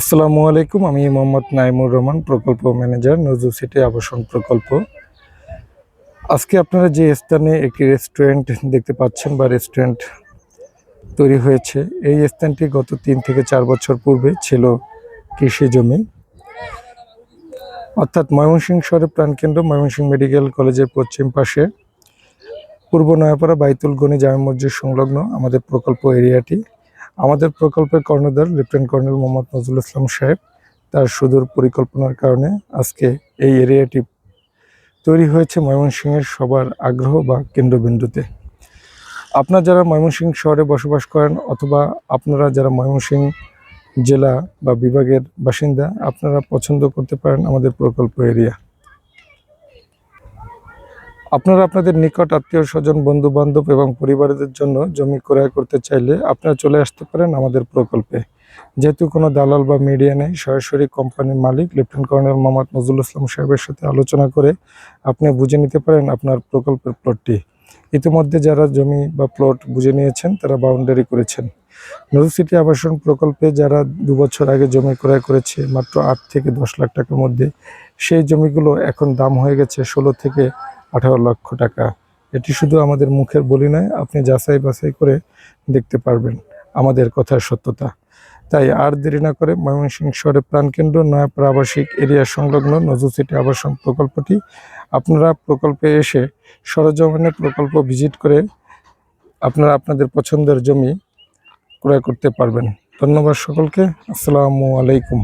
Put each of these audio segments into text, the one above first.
আসসালামু আলাইকুম, আমি মোহাম্মদ নাইমুর রহমান, প্রকল্প ম্যানেজার, নজরুল সিটি আবাসন প্রকল্প। আজকে আপনারা যে স্থানে একটি রেস্টুরেন্ট দেখতে পাচ্ছেন বা রেস্টুরেন্ট তৈরি হয়েছে, এই স্থানটি গত তিন থেকে চার বছর পূর্বে ছিল কৃষি জমি। অর্থাৎ ময়মনসিংহ শহরের প্রাণকেন্দ্র, ময়মনসিংহ মেডিকেল কলেজের পশ্চিম পাশে। পূর্ব নয়াপাড়া বাইতুল গনি জামে মসজিদ সংলগ্ন আমাদের প্রকল্প এরিয়াটি। আমাদের প্রকল্পের কর্ণধার লেফটেন্যান্ট কর্নেল মোহাম্মদ নজরুল ইসলাম সাহেব তার সুদূর পরিকল্পনার কারণে আজকে এই এরিয়াটি তৈরি হয়েছে ময়মনসিংহের সবার আগ্রহ বা কেন্দ্রবিন্দুতে। আপনার যারা ময়মনসিংহ শহরে বসবাস করেন অথবা আপনারা যারা ময়মনসিংহ জেলা বা বিভাগের বাসিন্দা, আপনারা পছন্দ করতে পারেন আমাদের প্রকল্প এরিয়া। আপনারা আপনাদের নিকট আত্মীয় স্বজন বন্ধু বান্ধব এবং পরিবারদের জন্য জমি ক্রয় করতে চাইলে আপনারা চলে আসতে পারেন আমাদের প্রকল্পে। যেহেতু কোনো দালাল বা মিডিয়া নেই, সরাসরি কোম্পানির মালিক লেফটেন্যান্ট কর্নেল মোহাম্মদ নজরুল ইসলাম সাহেবের সাথে আলোচনা করে আপনি বুঝে নিতে পারেন আপনার প্রকল্পের প্লটটি ইতিমধ্যে যারা জমি বা প্লট বুঝে নিয়েছেন, তারা বাউন্ডারি করেছেন। নজরুল সিটি আবাসন প্রকল্পে যারা দু বছর আগে জমি ক্রয় করেছে, মাত্র আট থেকে দশ লাখ টাকার মধ্যে, সেই জমিগুলো এখন দাম হয়ে গেছে ষোলো থেকে আঠারো লক্ষ টাকা। এটি শুধু আমাদের মুখের বলি নয়, আপনি যাচাই বাছাই করে দেখতে পারবেন আমাদের কথার সত্যতা। তাই আর দেরি না করে ময়মনসিংহ শহরের প্রাণকেন্দ্র নয়াপাড়া আবাসিক এরিয়া সংলগ্ন নজরুল সিটি আবাসন প্রকল্পটি আপনারা প্রকল্পে এসে সরজমিনে প্রকল্প ভিজিট করে আপনারা আপনাদের পছন্দের জমি ক্রয় করতে পারবেন। ধন্যবাদ সকলকে। আসসালামু আলাইকুম।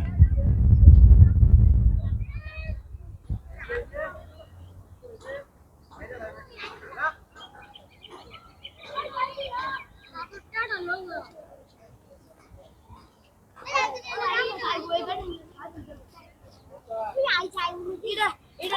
এটা এটা